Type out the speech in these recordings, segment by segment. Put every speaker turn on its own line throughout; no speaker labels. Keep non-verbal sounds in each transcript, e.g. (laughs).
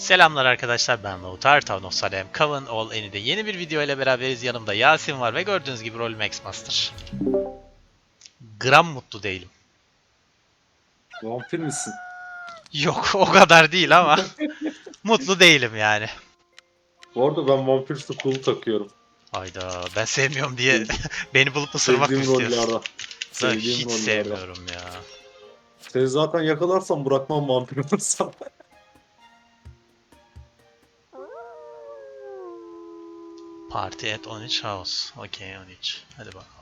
Selamlar arkadaşlar ben Lautar Town of Salem Coven All Any'de yeni bir video ile beraberiz. Yanımda Yasin var ve gördüğünüz gibi rolüm X-Master. Gram mutlu değilim.
Vampir misin?
Yok o kadar değil ama (laughs) mutlu değilim yani.
Bu arada ben vampir sukulu takıyorum.
Hayda ben sevmiyorum diye (laughs) beni bulup ısırmak mı istiyorsun?
Sevdiğim
hiç
rollerde.
sevmiyorum ya.
Seni zaten yakalarsam bırakmam vampir olursam.
Party at 13 House. Okey 13. Hadi bakalım.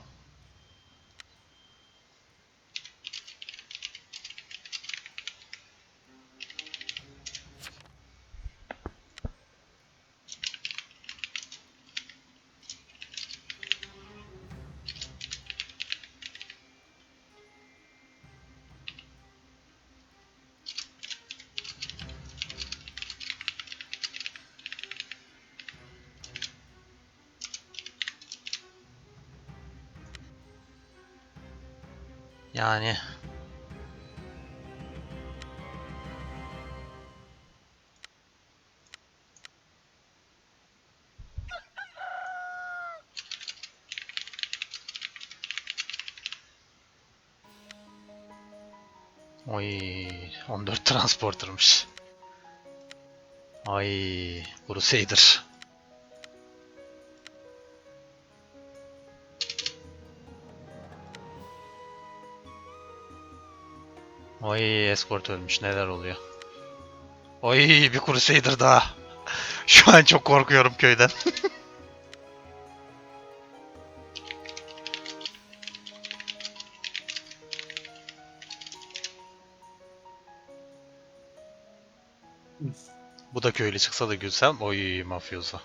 Yani Oy 14 transportermış. Ay Crusader. Oy escort ölmüş neler oluyor. Oy bir Crusader daha. (laughs) Şu an çok korkuyorum köyden. (laughs) Bu da köylü çıksa da gülsem. Oy mafyoza.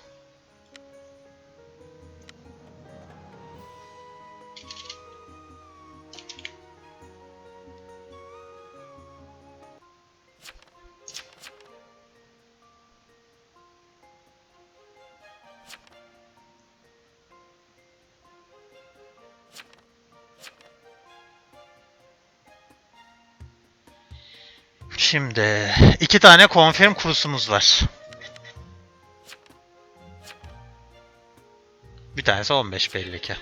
Şimdi iki tane confirm kurusumuz var. Bir tanesi 15 belli ki.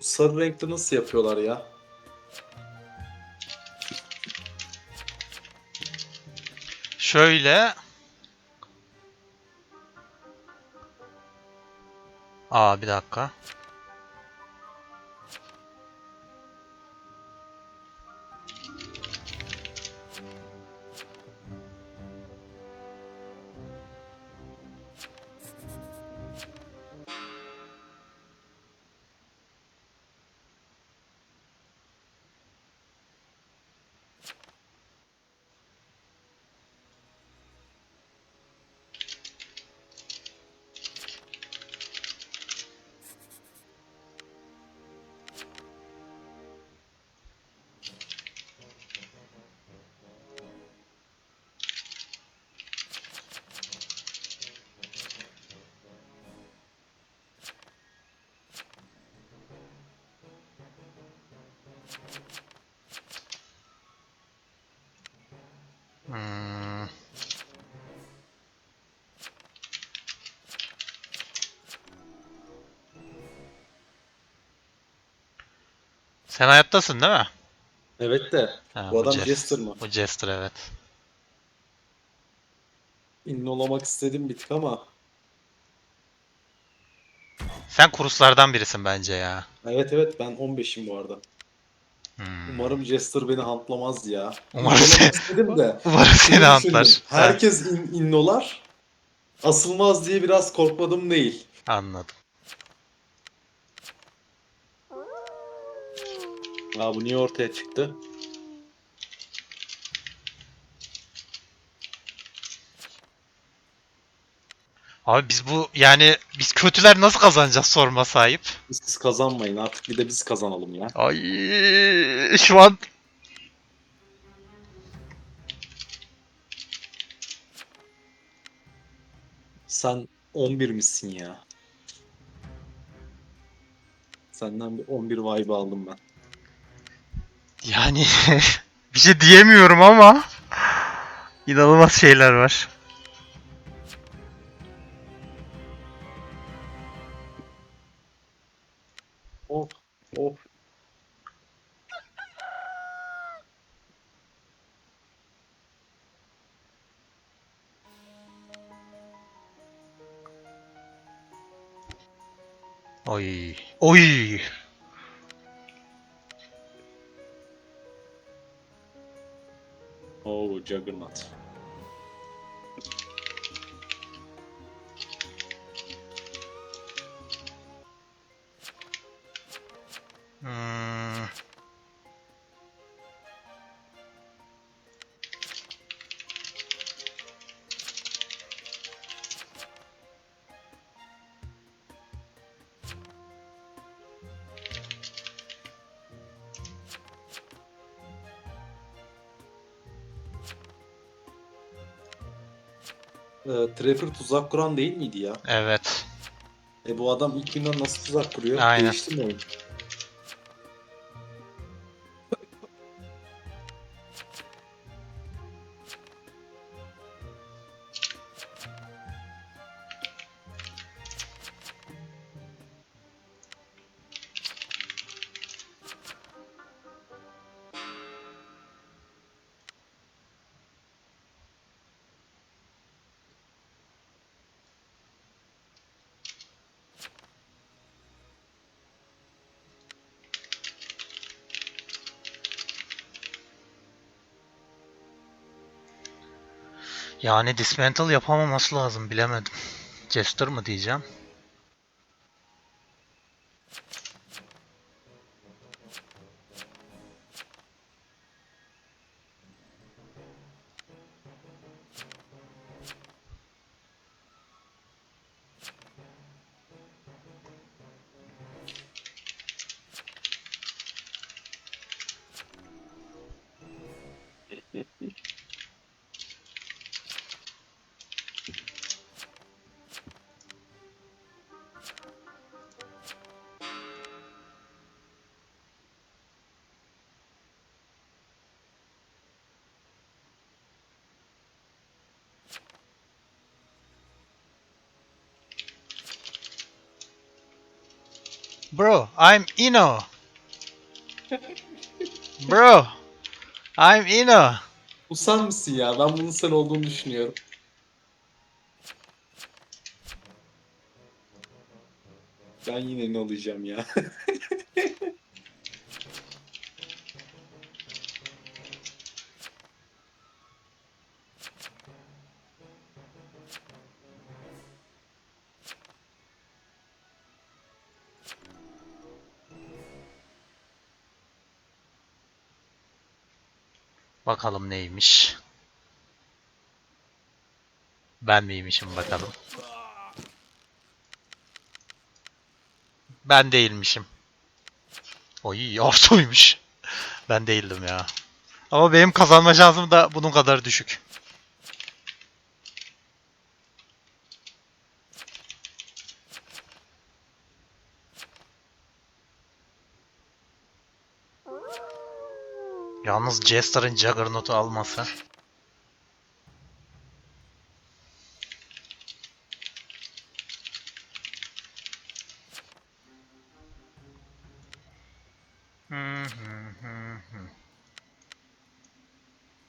Sarı renkte nasıl yapıyorlar ya?
Şöyle. Aa bir dakika. Hmm. Sen hayattasın değil mi?
Evet de
Ha,
bu adam
Jester.
Jester mı?
Bu Jester evet.
Ünlü olamak istedim bir tık ama.
Sen kuruslardan birisin bence ya.
Evet evet ben 15'im bu arada.
Hmm.
Umarım Jester beni hantlamaz ya.
Umarım sen- (laughs)
istedim de.
Umarım seni hantlar. Ha,
Herkes in, innolar. Asılmaz diye biraz korkmadım değil.
anladım.
Aa bu niye ortaya çıktı?
Abi biz bu yani biz kötüler nasıl kazanacağız sorma sahip.
Siz kazanmayın artık bir de biz kazanalım ya.
Ay şu an
Sen 11 misin ya? Senden bir 11 vibe aldım ben.
Yani (laughs) bir şey diyemiyorum ama inanılmaz şeyler var.
Of of.
Oy. Oy.
Oo Juggernaut. Ee, Trapper tuzak kuran değil miydi ya?
Evet.
E bu adam ilk günden nasıl tuzak kuruyor?
Aynen.
Değişti mi oyun?
Yani dismantle yapamaması lazım bilemedim. Jester mı diyeceğim? Bro, I'm Ino. Bro, I'm Ino.
Bu sen misin ya? Ben bunun sen olduğunu düşünüyorum. Ben yine ne olacağım ya? (laughs)
Bakalım neymiş. Ben miymişim bakalım. Ben değilmişim. Oy Arto'ymuş. Ben değildim ya. Ama benim kazanma şansım da bunun kadar düşük. Yalnız Jester'ın Juggernaut'u alması. Hı hı hı hı.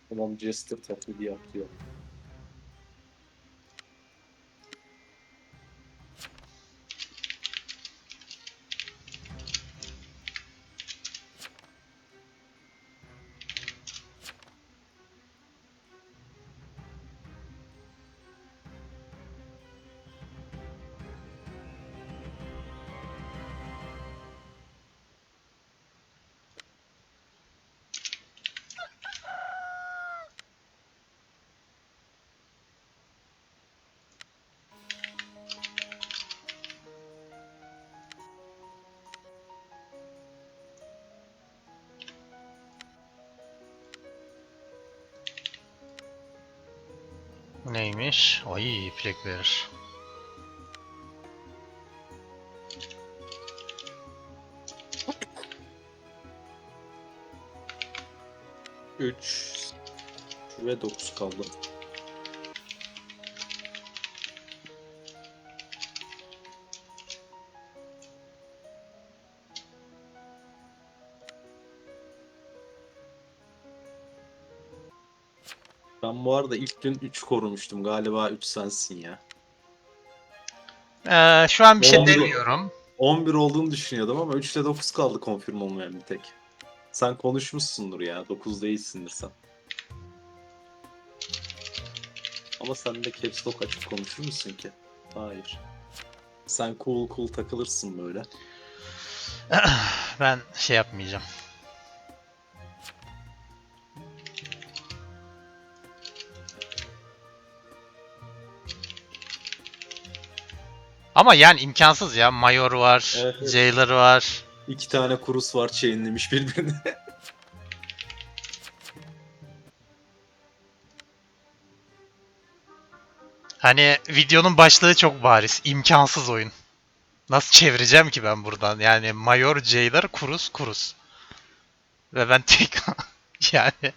Tamam Jester taklidi yapıyor.
Neymiş? Ay flag verir.
Üç ve dokuz kaldı. Ben bu arada ilk gün 3 korumuştum. Galiba 3 sensin ya.
Ee, şu an bir şey demiyorum.
11 olduğunu düşünüyordum ama 3 ile 9 kaldı konfirm olmayan bir tek. Sen konuşmuşsundur ya. 9 değilsindir sen. Ama sen de caps lock açıp konuşur musun ki? Hayır. Sen cool cool takılırsın böyle. (clears throat)
Ben şey yapmayacağım. Ama yani imkansız ya. Mayor var,
Evet, evet.
Jailer var.
İki tane kurus var chainlemiş birbirine. (laughs)
Hani videonun başlığı çok bariz. İmkansız oyun. Nasıl çevireceğim ki ben buradan? Yani Mayor, Jailer, Kurus, Kurus. Ve ben tek... (laughs) yani...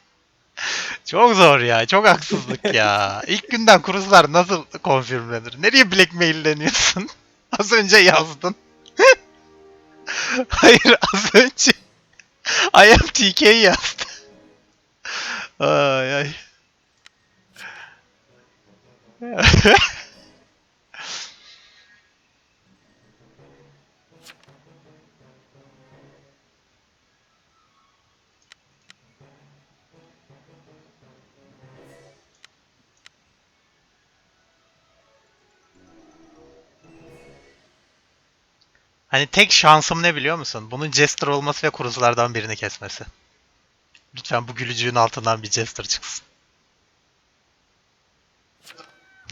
(laughs) Çok zor ya. Çok haksızlık ya. İlk günden kuruslar nasıl konfirmlenir? Nereye blackmailleniyorsun? (laughs) Az önce yazdın. (laughs) Hayır az önce I am TK yazdı. Ay ay. Hani tek şansım ne biliyor musun? Bunun Jester olması ve kuruzulardan birini kesmesi. Lütfen bu gülücüğün altından bir Jester çıksın.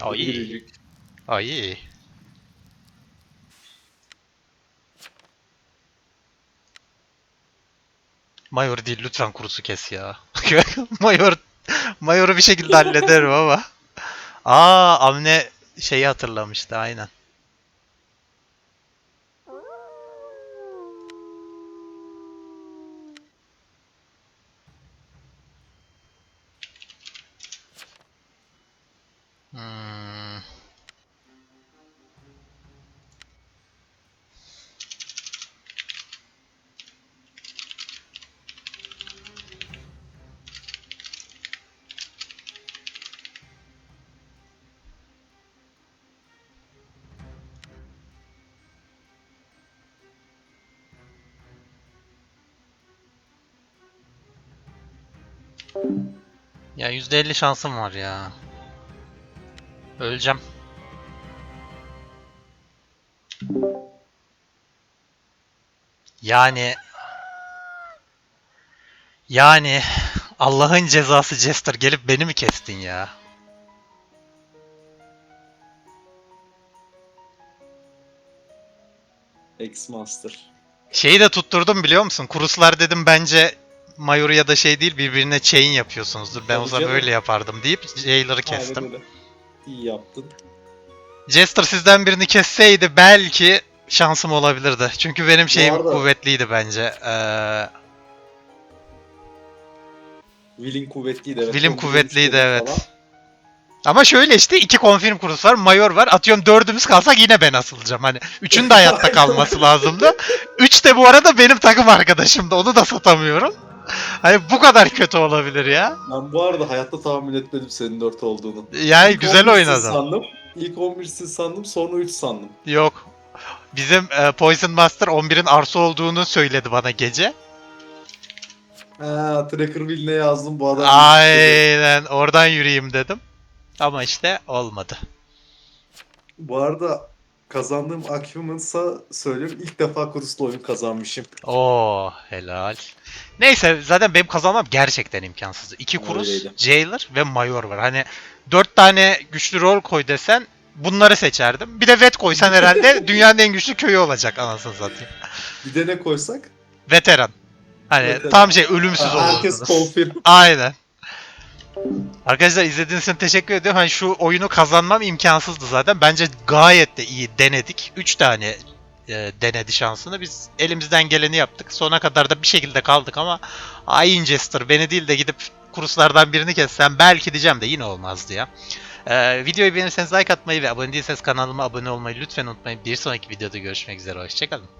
Ay. Ay. Mayor değil lütfen kurusu kes ya. (laughs) Mayor Mayor'u bir şekilde hallederim ama. Aa Amne şeyi hatırlamıştı aynen. Ya %50 şansım var ya. Öleceğim. Yani yani Allah'ın cezası Jester gelip beni mi kestin ya?
X-Master.
Şeyi de tutturdum biliyor musun? Kuruslar dedim bence Mayor ya da şey değil birbirine chain yapıyorsunuzdur. Ben o zaman
canım.
böyle yapardım deyip Jailer'ı kestim.
Aynen öyle. İyi yaptın.
Jester sizden birini kesseydi belki şansım olabilirdi. Çünkü benim şeyim
arada-
kuvvetliydi bence. Ee,
Will'in kuvvetliydi evet.
Will'im
Çok
kuvvetliydi, evet.
falan.
ama şöyle işte iki confirm kurusu var, mayor var. Atıyorum dördümüz kalsak yine ben asılacağım. Hani üçün de hayatta (laughs) kalması lazımdı. Üç de bu arada benim takım arkadaşımdı. Onu da satamıyorum. (laughs) Hani bu kadar kötü olabilir ya.
Ben bu arada hayatta tahmin etmedim senin 4 olduğunu.
Yani
İlk
güzel
11'sin
oynadın.
Sandım. İlk 11'sin sandım sonra 3 sandım.
Yok. Bizim e, Poison Master 11'in arsa olduğunu söyledi bana gece.
Ha, Tracker Will'ne yazdım bu adam.
Aynen oradan yürüyeyim dedim. Ama işte olmadı.
Bu arada kazandığım Achievements'a söylüyorum ilk defa Kurus'la oyun kazanmışım.
Oo helal. Neyse zaten benim kazanmam gerçekten imkansızdı. İki kurus,
Öyleydi.
Jailer ve Mayor var. Hani dört tane güçlü rol koy desen bunları seçerdim. Bir de vet koysan herhalde (laughs) dünyanın en güçlü köyü olacak anasını satayım.
Bir de ne koysak?
Veteran. Hani
Veteran.
tam şey ölümsüz
herkes
olurdunuz.
confirm.
Aynen. Arkadaşlar izlediğiniz için teşekkür ediyorum. Hani şu oyunu kazanmam imkansızdı zaten. Bence gayet de iyi denedik. 3 tane e, denedi şansını. Biz elimizden geleni yaptık. Sona kadar da bir şekilde kaldık ama Hain Jester beni değil de gidip kuruslardan birini kessem belki diyeceğim de yine olmazdı ya. Ee, videoyu beğenirseniz like atmayı ve abone değilseniz kanalıma abone olmayı lütfen unutmayın. Bir sonraki videoda görüşmek üzere. Hoşçakalın.